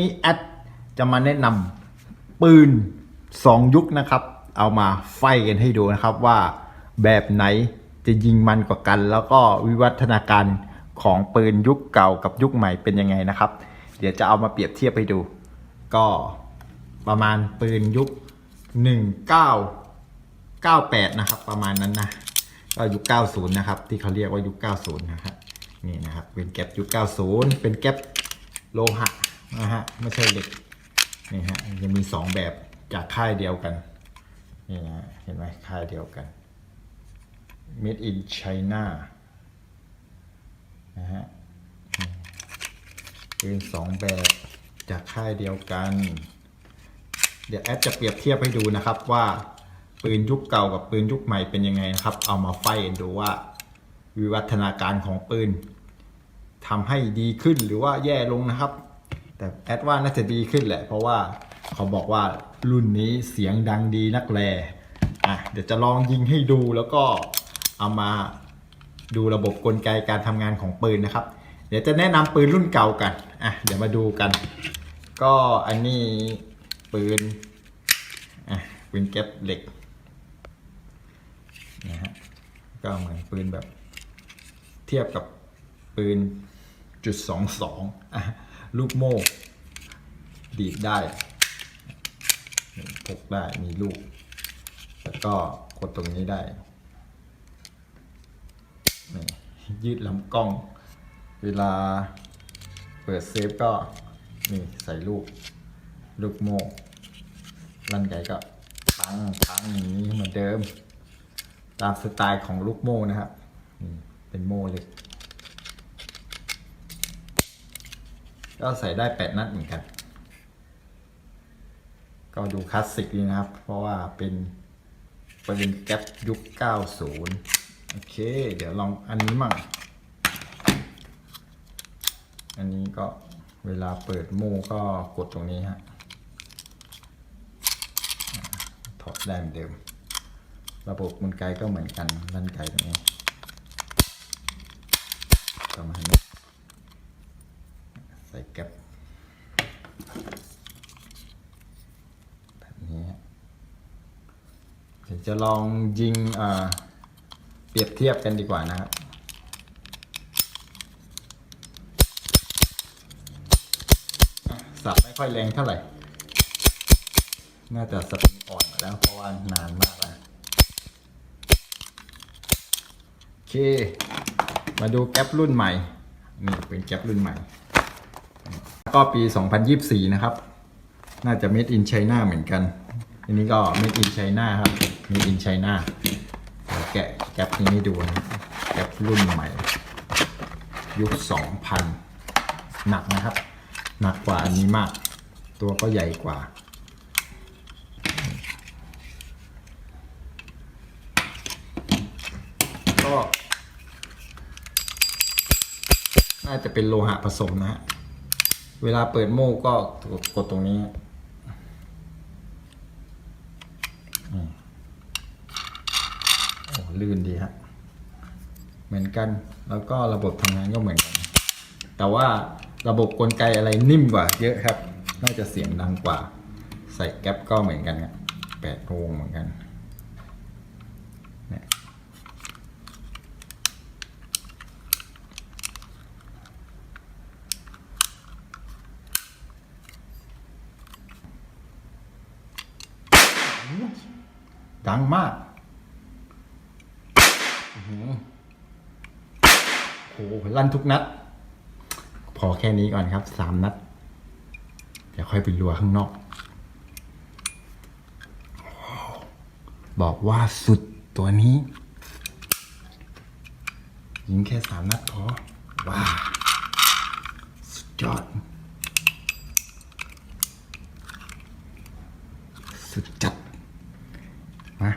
นี้แอดจะมาแนะนำปืน 2 ยุคนะครับ เอามาไฟกันให้ดูนะครับว่าแบบไหนจะยิงมันกว่ากัน แล้วก็วิวัฒนาการของปืนยุคเก่ากับยุคใหม่เป็นยังไงนะครับ เดี๋ยวจะเอามาเปรียบเทียบให้ดู ก็ประมาณปืนยุค 1998 นะครับ ประมาณนั้นนะก็ยุค 90 นะครับ ที่เขาเรียกว่ายุค 90 นะครับนี่นะครับเป็นแก๊ปยุค 90 เป็นแก๊ปโลหะ นะฮะไม่ใช่เหล็กนี่ฮะจะมี2แบบจากค่ายเดียวกันนี่นะเห็นไหมค่ายเดียวกัน made in China นะฮะเป็นสองแบบจากค่ายเดียวกัน เดี๋ยวแอดจะเปรียบเทียบให้ดูนะครับว่าปืนยุคเก่ากับปืนยุคใหม่เป็นยังไงนะครับ เอามาไฟดูว่าวิวัฒนาการของปืนทำให้ดีขึ้นหรือว่าแย่ลงนะครับ แต่แอดว่าน่าจะดีขึ้นแหละ เพราะว่าเขาบอกว่ารุ่นนี้เสียงดังดีนักแลอะเดี๋ยวจะลองยิงให้ดูแล้วก็เอามาดูระบบกลไกการทำงานของปืนนะครับ เดี๋ยวจะแนะนำปืนรุ่นเก่ากันอะเดี๋ยวมาดูกัน ก็อันนี้ปืนอะปืนแก๊ปเหล็กนะฮะก็เหมือนปืนแบบเทียบกับปืนจุดสองสองอะ ลูกโม่ดีดได้พกได้มีลูก แล้วก็กดตรงนี้ได้ยืดลำกล้อง เวลาเปิดเซฟก็นี่ใส่ลูก ลูกโม่ลั่นไกก็ตั้งตั้งอย่างนี้เหมือนเดิม ตามสไตล์ของลูกโม่นะครับเป็นโม่เล็ก ก็ใส่ได้แปดนัดเหมือนกัน ก็ดูคลาสสิกดีนะครับ เพราะว่าเป็นปืนแก๊ปยุค 90 โอเค เดี๋ยวลองอันนี้มั่ง อันนี้ก็เวลาเปิดโม่ก็กดตรงนี้ฮะ ถอดได้เหมือนเดิม ระบบกลไกก็เหมือนกันลั่นไกตรงนี้ประมาณนี้ ใส่แก๊ปแบบนี้เดี๋ยวจะลองยิงเปรียบเทียบกันดีกว่านะครับสับไม่ค่อยแรงเท่าไหร่ น่าจะสปริงอ่อนแล้วเพราะว่านานมากแล้วโอเค มาดูแก๊ปรุ่นใหม่ นี่เป็นแก๊ปรุ่นใหม่ ก็ปี 2024 นะครับ น่าจะ made in China เหมือนกันอันนี้ก็ made in China ครับ made in China แกะแก๊ปนี้ให้ดูนะแก๊ปรุ่นใหม่ ยุค 2000 หนักนะครับ หนักกว่าอันนี้มาก ตัวก็ใหญ่กว่าก็น่าจะเป็นโลหะผสมนะฮะ เวลาเปิดโม่ก็กดตรงนี้อืมโอ้ลื่นดีฮะ เหมือนกัน แล้วก็ระบบทำงานก็เหมือนกัน แต่ว่าระบบกลไกอะไรนิ่มกว่า เยอะครับ น่าจะเสียงดังกว่า ใส่แก๊ปก็เหมือนกันครับแปดโวงเหมือนกันเนี่ย ดังมากโอ้โหลั่นทุกนัด พอแค่นี้ก่อนครับสามนัด เดี๋ยวค่อยไปรัวข้างนอก บอกว่าสุดตัวนี้ ยิงแค่สามนัดพอว้าสุดยอด สุดจัด มา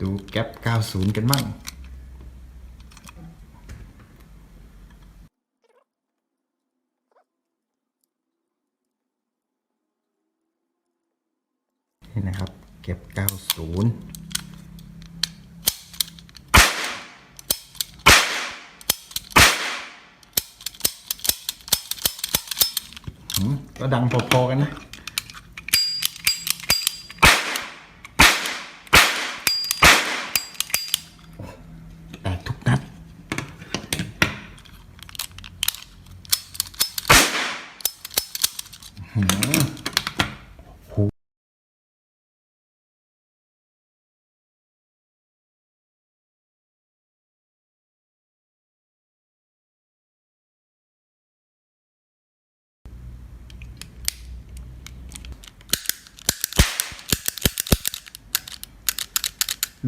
ดูแก๊ป90 กันมั่งนี่นะครับ เก็บ 90ก็ดังพอๆกันนะ แตกทุกนัด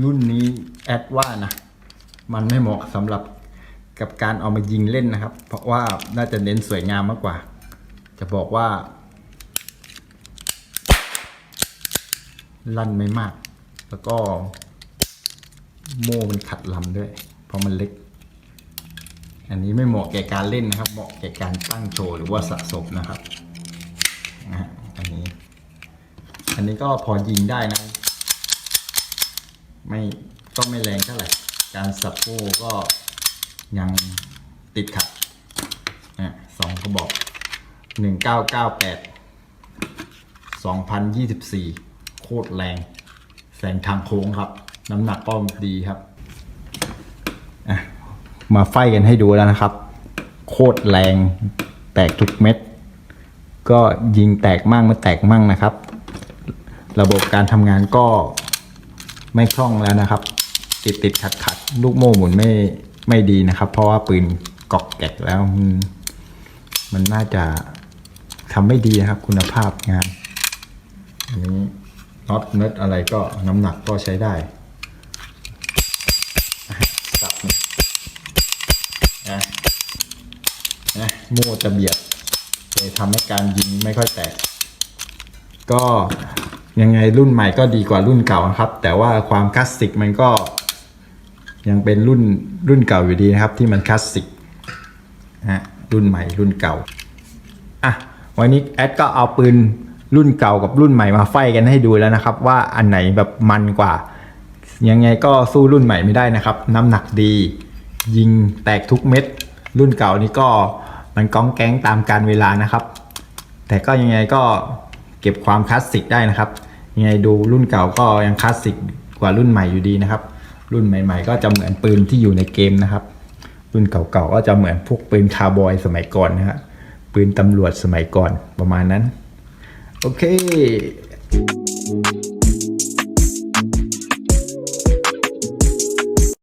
รุ่นนี้แอดว่านะ มันไม่เหมาะสำหรับกับการเอามายิงเล่นนะครับ เพราะว่าน่าจะเน้นสวยงามมากกว่า จะบอกว่า ลั่นไม่มาก แล้วก็โม่มันขัดลำด้วย เพราะมันเล็ก อันนี้ไม่เหมาะแก่การเล่นนะครับ เหมาะแก่การตั้งโชว์หรือว่าสะสมนะครับอันนี้ อันนี้ก็พอยิงได้นะ ไม่ก็ไม่แรงเท่าไหร่ การสับโป้ก็ยังติดขัดนะสองกระบอกหนึ่งเก้าเก้าแปดสองพันยี่สิบสี่โคตรแรง แสงทางโค้งครับ น้ำหนักก็ดีครับ มาไฟกันให้ดูแล้วนะครับ โคตรแรงแตกทุกเม็ด ก็ยิงแตกมั่งไม่แตกมั่งนะครับ ระบบการทำงานก็ ไม่คล่องแล้วนะครับ ติดติดขัดขัดลูกโม่หมุนไม่ไม่ดีนะครับ เพราะว่าปืนกอกแกกแล้ว มันมันน่าจะทำไม่ดีนะครับ คุณภาพงานอันนี้น็อตเนิร์ดอะไรก็น้ำหนักก็ใช้ได้อะสับเนี่ยนะนะโม่จะเบียดเลยทำให้การยิงไม่ค่อยแตก ก็ ยังไงรุ่นใหม่ก็ดีกว่ารุ่นเก่านะครับ แต่ว่าความคลาสสิกมันก็ ยังเป็นรุ่นรุ่นเก่าอยู่ดีนะครับ ที่มันคลาสสิกนะฮะรุ่นใหม่รุ่นเก่าอะวันนี้แอดก็เอาปืนรุ่นเก่ากับรุ่นใหม่มาไฟกันให้ดูแล้วนะครับ ว่าอันไหนแบบมันกว่า ยังไงก็สู้รุ่นใหม่ไม่ได้นะครับ น้ำหนักดี ยิงแตกทุกเม็ด รุ่นเก่านี่ก็มันก้องแก๊งตามการเวลานะครับ แต่ก็ยังไงก็ เก็บความคลาสสิกได้นะครับยังไงดูรุ่นเก่าก็ยังคลาสสิกกว่ารุ่นใหม่อยู่ดีนะครับ รุ่นใหม่ ๆ ก็จะเหมือนปืนที่อยู่ในเกมนะครับ รุ่นเก่าๆก็จะเหมือนพวกปืนคาร์บอยสมัยก่อนนะฮะปืนตำรวจสมัยก่อนประมาณนั้น โอเค